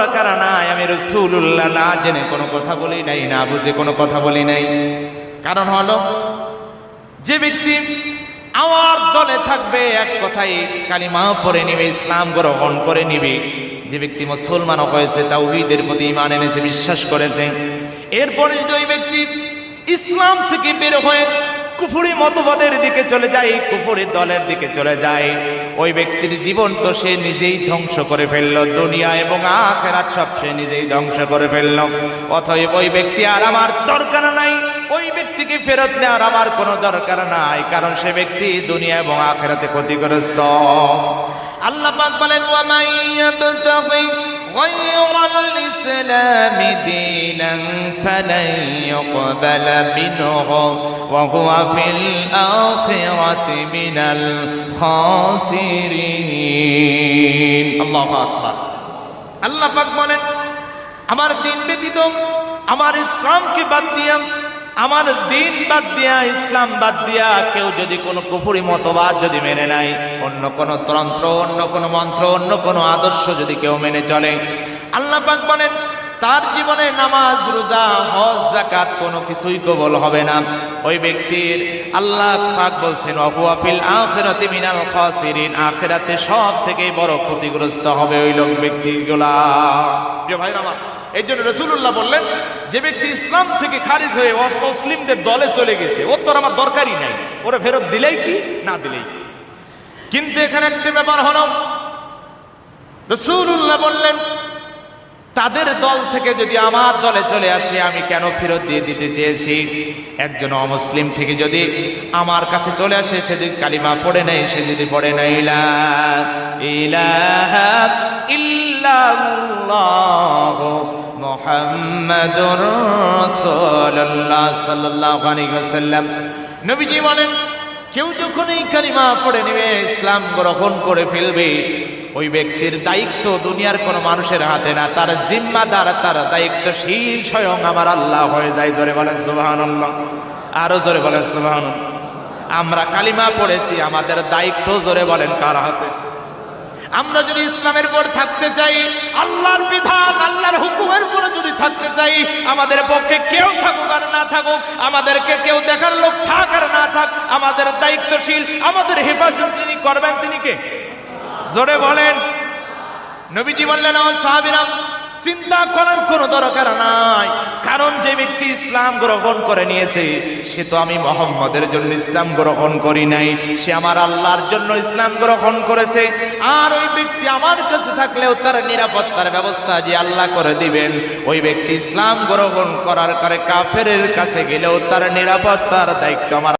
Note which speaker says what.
Speaker 1: দরকার নাই? আমি রসুল্লাহ না জেনে কোনো কথা বলি নাই, না বুঝে কোনো কথা বলি নাই। কারণ হলো, যে ব্যক্তি আমার দলে থাকবে, এক কথাই কালিমা পরে নিবে, ইসলাম গ্রহণ করে নিবে। যে ব্যক্তি মুসলমান হয়েছে, তাওহীদের প্রতি ইমান এনেছে, বিশ্বাস করেছে। এরপরে যদি ওই ব্যক্তি ইসলাম থেকে বের হয়ে কুফুরি মতবাদের দিকে চলে যায়, কুফুরি দলের দিকে চলে যায়। ওই ব্যক্তির জীবন তো সে নিজেই ধ্বংস করে ফেলল, দুনিয়া এবং আখেরাত সব সে নিজেই ধ্বংস করে ফেলল। অতএব ওই ব্যক্তি আর আমার দরকার নাই, ওই ব্যক্তিকে ফেরত নেওয়ার আমার কোনো দরকার নাই, কারণ সে ব্যক্তি দুনিয়া এবং আখেরাতে ক্ষতিগ্রস্ত। আল্লাহ পাক বলেন غير الإسلام دينا فلن يقبل منه وهو في الآخرة من الخاسرين الله أكبر আল্লাহ পাক বলেন আমার দিন ব্যতীত আমার ইসলামকে বাদ দিয়া আমার দিন বাদ দিয়া, ইসলাম বাদ দিয়া কেউ যদি কোনো কুফুরি মতবাদ যদি মেনে নেয়, অন্য কোনো তন্ত্র, অন্য কোনো মন্ত্র, অন্য কোনো আদর্শ যদি কেউ মেনে চলে। আল্লাহ পাক বলেন তার জীবনে নামাজ, রোজা, হজ জাকাত কোনো কিছুই কবল হবে না। ওই ব্যক্তির আল্লাহ পাক বলছেন অহুয়াফিল আখিরাতে মিনাল খাসিরিন আখিরাতে সব থেকে বড় ক্ষতিগ্রস্ত হবে ওই লোক ব্যক্তিগুলা প্রিয় ভাইরা আমার, এই জন্য রসুল্লাহ বললেন, যে ব্যক্তি ইসলাম থেকে খারিজ হয়ে মুসলিমদের দলে চলে গেছে, ওর তোর আমার দরকারই নাই। ওরা ফেরত দিলেই কি? না দিলেই কিন্তু এখানে একটা ব্যাপার হলো রসুল্লাহ বললেন তাদের দল থেকে যদি আমার দলে চলে আসে, আমি কেন ফেরত দিয়ে দিতে চেয়েছি? একজন অমুসলিম থেকে যদি আমার কাছে চলে আসে সে যদি কালিমা পড়ে নেয় সে যদি পড়ে নেয় লা ইলাহা নবীজি বলেন কেউ যখন এই কালিমা পড়ে নেবে, ইসলাম গ্রহণ করে ফেলবে। ওই ব্যক্তির দায়িত্ব দুনিয়ার কোন মানুষের হাতে না। তার জিম্মাদার, তার দায়িত্বশীল স্বয়ং আমার আল্লাহ হয়ে যায়। জোরে বলেন সুবাহান আরও জোরে বলেন সুবাহান আমরা কালিমা পড়েছি, আমাদের দায়িত্ব জোরে বলেন কার হাতে? আমরা যদি ইসলামের উপর থাকতে চাই, আল্লাহর বিধান, আল্লাহর হুকুমের উপরে যদি থাকতে চাই, আমাদের পক্ষে কেউ থাকুক আর না থাকুক, আমাদেরকে কেউ দেখার লোক থাক আর না থাক, আমাদের দায়িত্বশীল, আমাদের হেফাজত যিনি করবেন তিনি কে? জোরে বলেন। নবীজি বললেন, আমার সাহাবিরাম চিন্তা করার কোনো দরকার নাই। কারণ যে ব্যক্তি ইসলাম গ্রহণ করে নিয়েছে, সে তো আমি মোহাম্মদের জন্য ইসলাম গ্রহণ করি নাই। সে আমার আল্লাহর জন্য ইসলাম গ্রহণ করেছে। আর ওই ব্যক্তি আমার কাছে থাকলেও তার নিরাপত্তার ব্যবস্থা যে আল্লাহ করে দিবেন, ওই ব্যক্তি ইসলাম গ্রহণ করার করে কাফের কাছে গেলেও তার নিরাপত্তার দায়িত্ব আমার